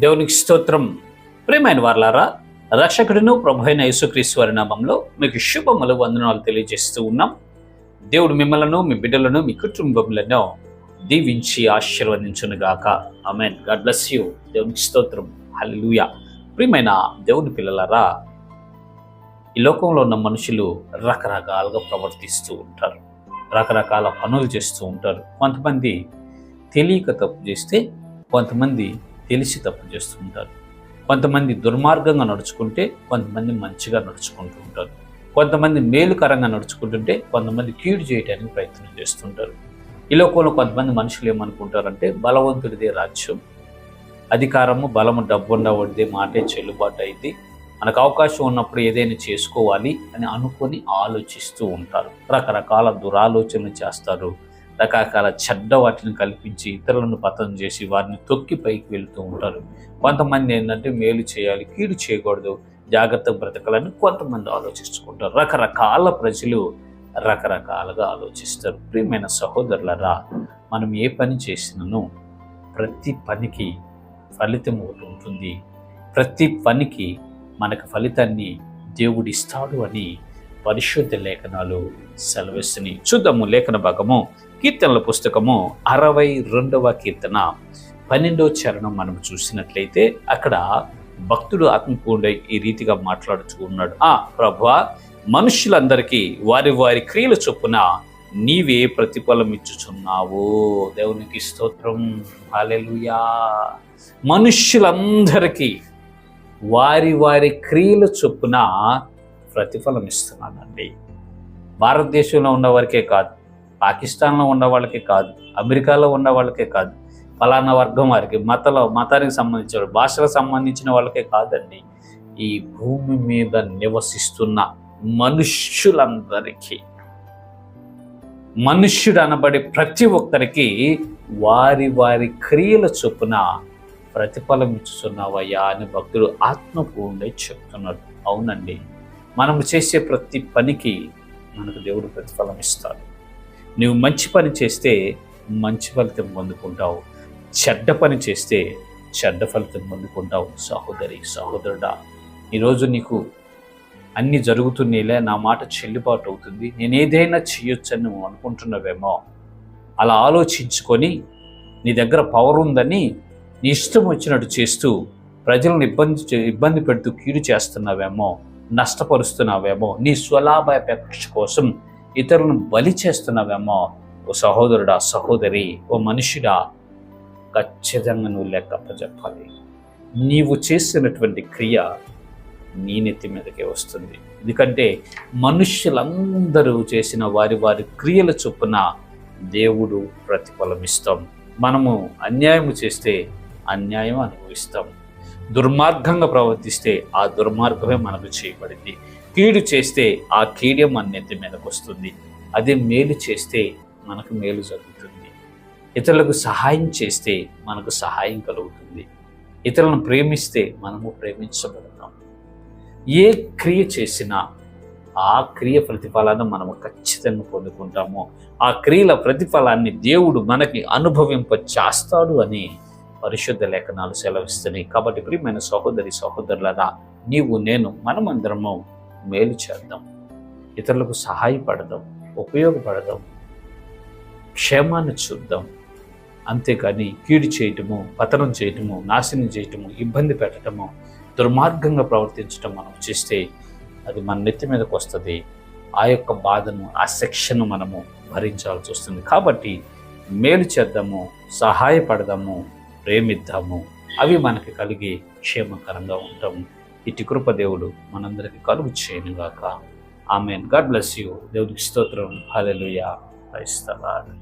దేవునికి స్తోత్రం. ప్రేమైన వార్లారా రక్షకుడును ప్రభు అయిన యేసుక్రీస్తు వారి నామంలో మీకు శుభములు వందనాలు తెలియజేస్తూ ఉన్నాం. దేవుడు మిమ్మలను మీ బిడ్డలను మీ కుటుంబములను దీవించి ఆశీర్వదించునుగాక. Amen God bless you. దేవునికి స్తోత్రం. హలిలుయ ప్రియమైన దేవుని పిల్లలారా ఈ లోకంలో ఉన్న మనుషులు రకరకాలుగా ప్రవర్తిస్తూ ఉంటారు. రకరకాల పనులు చేస్తూ ఉంటారు. కొంతమంది తెలియక తప్పు చేస్తే కొంతమంది తెలిసి తప్పు చేస్తూ ఉంటారు. కొంతమంది దుర్మార్గంగా నడుచుకుంటే కొంతమంది మంచిగా నడుచుకుంటూ ఉంటారు. కొంతమంది మేలుకరంగా నడుచుకుంటుంటే కొంతమంది కీడు చేయడానికి ప్రయత్నం చేస్తుంటారు ఈ లోకంలో కొంతమంది మనుషులు ఏమనుకుంటారంటే బలవంతుడిదే రాజ్యం అధికారము బలము డబ్బు ఉండవడిదే మాటే చెల్లుబాటు అయింది. మనకు అవకాశం ఉన్నప్పుడు ఏదైనా చేసుకోవాలి అని అనుకొని ఆలోచిస్తూ ఉంటారు. రకరకాల దురాలోచనలు చేస్తారు. రకరకాల చెడ్డ వాటిని కల్పించి ఇతరులను పతనం చేసి వారిని తొక్కి పైకి వెళ్తూ ఉంటారు. కొంతమంది ఏంటంటే మేలు చేయాలి కీడు చేయకూడదు జాగ్రత్తగా బ్రతకాలని కొంతమంది ఆలోచించుకుంటారు రకరకాల ప్రజలు రకరకాలుగా ఆలోచిస్తారు. ప్రియమైన సహోదరులరా మనం ఏ పని చేసినను ప్రతి పనికి ఫలితం ఒకటి ఉంటుంది. ప్రతి పనికి మనకు ఫలితాన్ని దేవుడిస్తాడు అని పరిశుద్ధ లేఖనాలు సెలవిస్తున్నాయి చూద్దాము లేఖన భాగము కీర్తనల పుస్తకము అరవై రెండవ కీర్తన. పన్నెండవ చరణం మనం చూసినట్లయితే అక్కడ భక్తుడు ఆత్మపూర్ణ ఈ రీతిగా మాట్లాడుతూ ఉన్నాడు. ఆ ప్రభా మనుషులందరికీ వారి వారి క్రియల చొప్పున నీవే ప్రతిఫలం ఇచ్చుచున్నావు. దేవునికి స్తోత్రం. హాలెలుయా మనుష్యులందరికీ వారి వారి క్రియల చొప్పున ప్రతిఫలం ఇస్తున్నానండి భారతదేశంలో ఉన్న వారికే కాదు పాకిస్తాన్లో ఉన్న వాళ్ళకే కాదు అమెరికాలో ఉన్న వాళ్ళకే కాదు ఫలానా వర్గం వారికి మతలో మతానికి సంబంధించిన భాషలకు సంబంధించిన వాళ్ళకే కాదండి. ఈ భూమి మీద నివసిస్తున్న మనుష్యులందరికీ మనుష్యుడు అనబడే ప్రతి ఒక్కరికి వారి వారి క్రియల చొప్పున ప్రతిఫలం ఇచ్చుతున్నావయ్యా అని భక్తుడు ఆత్మపూర్ణై చెప్తున్నాడు. అవునండి. మనము చేసే ప్రతి పనికి మనకు దేవుడు ప్రతిఫలం ఇస్తాడు. నువ్వు మంచి పని చేస్తే మంచి ఫలితం పొందుకుంటావు. చెడ్డ పని చేస్తే చెడ్డ ఫలితం పొందుకుంటావు. సహోదరి సహోదరుడా ఈరోజు నీకు అన్ని జరుగుతున్నాయిలే నా మాట చెల్లుబాటు అవుతుంది. నేను ఏదైనా చేయొచ్చని నువ్వు అనుకుంటున్నావేమో అలా ఆలోచించుకొని నీ దగ్గర పవర్ ఉందని నీ ఇష్టం వచ్చినట్టు చేస్తూ ప్రజలను ఇబ్బంది చే- ఇబ్బంది పెడుతూ కీడు చేస్తున్నావేమో నష్టపరుస్తున్నావేమో నీ స్వలాభాపేక్ష కోసం ఇతరులను బలి చేస్తున్నావేమో ఓ సహోదరుడా సహోదరి ఓ మనుషుడా ఖచ్చితంగా నువ్వు లెక్క చెప్పాలి. నీవు చేసినటువంటి క్రియ నీ నెత్తి మీదకే వస్తుంది. ఎందుకంటే మనుష్యులందరూ చేసిన వారి వారి క్రియల చొప్పున దేవుడు ప్రతిఫలమిస్తాం. మనము అన్యాయం చేస్తే అన్యాయం అనుభవిస్తాం. దుర్మార్గంగా ప్రవర్తిస్తే ఆ దుర్మార్గమే మనకు చేయబడింది. కీడు చేస్తే ఆ కీడే మన నెత్తి మీదకు వస్తుంది. అదే మేలు చేస్తే మనకు మేలు జరుగుతుంది. ఇతరులకు సహాయం చేస్తే మనకు సహాయం కలుగుతుంది. ఇతరులను ప్రేమిస్తే మనము ప్రేమించబడతాం. ఏ క్రియ చేసినా ఆ క్రియ ప్రతిఫలాన్ని మనము ఖచ్చితంగా పొందుకుంటాము. ఆ క్రియల ప్రతిఫలాన్ని దేవుడు మనకి అనుభవింప చేస్తాడు అని పరిశుద్ధ లేఖనాలు సెలవిస్తున్నాయి. కాబట్టి ప్రియమైన సహోదరి సహోదరులరా నీవు నేను మనమందరము మేలు చేద్దాం. ఇతరులకు సహాయపడదాం ఉపయోగపడదాం క్షేమాన్ని చూద్దాం. అంతేకాని కీడు చేయటము పతనం చేయటము నాశనం చేయటము ఇబ్బంది పెట్టడము దుర్మార్గంగా ప్రవర్తించడం మనం చేస్తే అది మన నెత్తి మీదకి వస్తుంది. ఆ యొక్క బాధను ఆ శిక్షను మనము భరించాల్సి వస్తుంది. కాబట్టి మేలు చేద్దాము సహాయపడదాము ప్రేమిద్దాము. అవి మనకి కలిగి క్షేమకరంగా ఉంటాము. ఇటు కృపదేవుడు మనందరికీ కలుగు చేయనుగాక. ఆమెన్. God bless you. దేవుడికి స్తోత్రం. హలెలుయా క్రైస్తవాడు